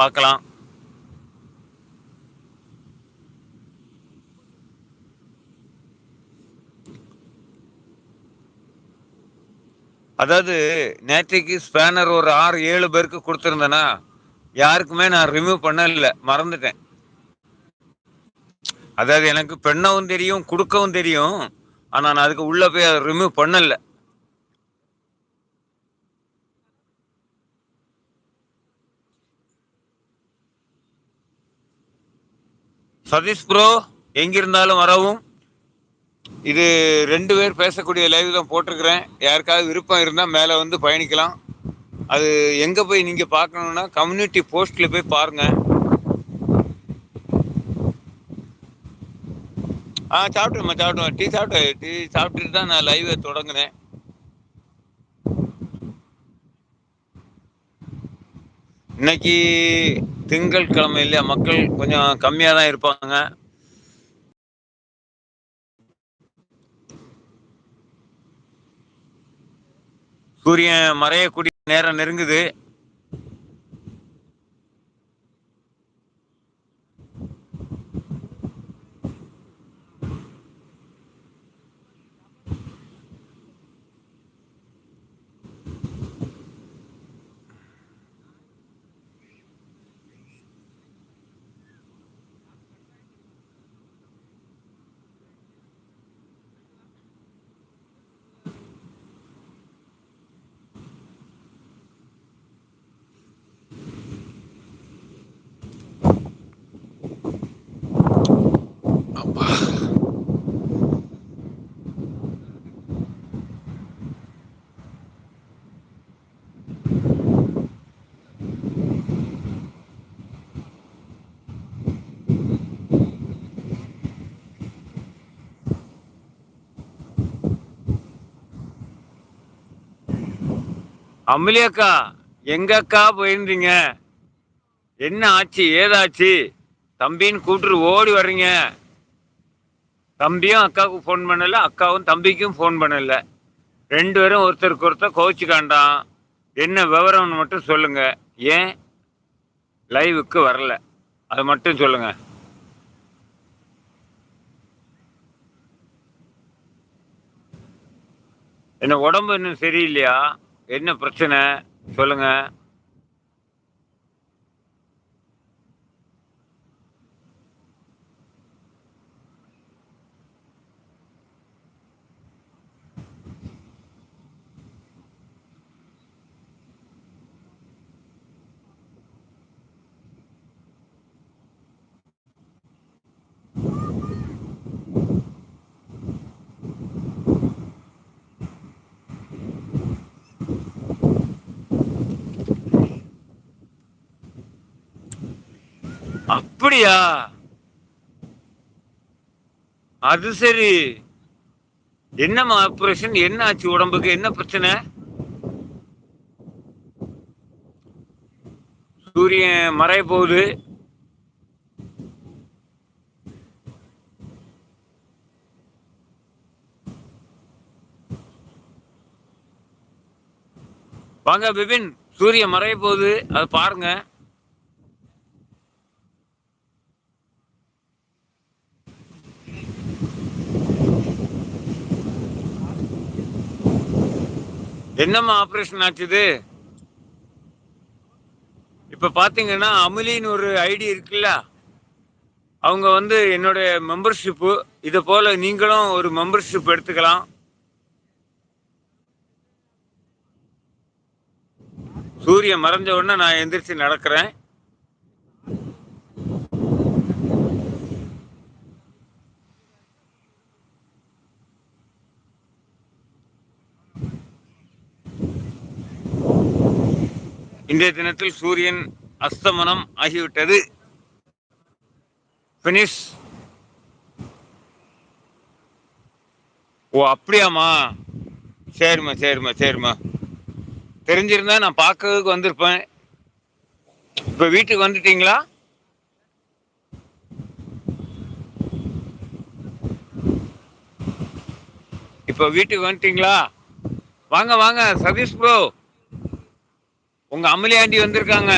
பார்க்கலாம். அதாவது நேற்றைக்கு ஸ்பேனர் ஒரு ஆறு ஏழு பேருக்கு கொடுத்துருந்தேன்னா யாருக்குமே நான் ரிமூவ் பண்ணல மறந்துட்டேன். அதாவது எனக்கு பெண்ணவும் தெரியும் கொடுக்கவும் தெரியும் ஆனால் நான் அதுக்கு உள்ளே போய் அதை ரிமூவ் பண்ணலை. சதீஷ் ப்ரோ எங்கிருந்தாலும் வரவும். இது ரெண்டு பேர் பேசக்கூடிய லைவ் தான் போட்டிருக்கிறேன். யாருக்காவது விருப்பம் இருந்தால் மேலே வந்து பயணிக்கலாம். அது எங்கே போய் நீங்கள் பார்க்கணுன்னா கம்யூனிட்டி போஸ்ட்டில் போய் பாருங்கள் ஆ சாப்பிட்டுமா சாப்பிட்டுமா டீ சாப்பிட்டேன் டீ சாப்பிட்டுட்டு தான் நான் லைவை தொடங்கினேன் இன்னைக்கு திங்கள் கிழமை இல்லையா மக்கள் கொஞ்சம் கம்மியாக தான் இருப்பாங்க. சூரியன் மறையக்கூடிய நேரம் நெருங்குது. அம்மிலி அக்கா எங்க அக்கா போயிருந்தீங்க? என்ன ஆச்சு ஏதாச்சு? தம்பின்னு கூப்பிட்டு ஓடி வர்றீங்க. தம்பியும் அக்காவுக்கு ஃபோன் பண்ணல அக்காவும் தம்பிக்கும் ஃபோன் பண்ணல. ரெண்டு பேரும் ஒருத்தருக்கு ஒருத்தர் கோச்சிக்காண்டான் என்ன விவரம்னு மட்டும் சொல்லுங்க. ஏன்? லைவுக்கு வரல. அது மட்டும் சொல்லுங்க. என்ன உடம்பு இன்னும் சரியில்லையா? என்ன பிரச்சனை? சொல்லுங்கள் அப்படியா? அது சரி. என்னம்மா ஆப்ரேஷன் என்ன ஆச்சு உடம்புக்கு? என்ன பிரச்சனை? சூரியன் மறைய போகுது. வாங்க பிபின் சூரியன் மறைய போகுது. அதை பாருங்க. என்னம்மா ஆப்ரேஷன் ஆச்சுது? இப்ப பாத்தீங்கன்னா அமுலின்னு ஒரு ஐடி இருக்குல்ல? அவங்க வந்து என்னுடைய மெம்பர்ஷிப்பு இதை போல நீங்களும் ஒரு மெம்பர்ஷிப் எடுத்துக்கலாம். சூரியன் மறைஞ்ச உடனே நான் எந்திரிச்சு நடக்கிறேன். இன்றைய தினத்தில் சூரியன் அஸ்தமனம் ஆகிவிட்டது. பினிஷ் ஓ அப்படியாம்மா. சரிம்மா சரிம்மா சரிம்மா. தெரிஞ்சிருந்தா நான் பார்க்கறதுக்கு வந்திருப்பேன். இப்போ வீட்டுக்கு வந்துட்டீங்களா? இப்போ வீட்டுக்கு வந்துட்டீங்களா? வாங்க வாங்க சதீஷ் ப்ரோ. உங்க அமளி ஆண்டி வந்திருக்காங்க.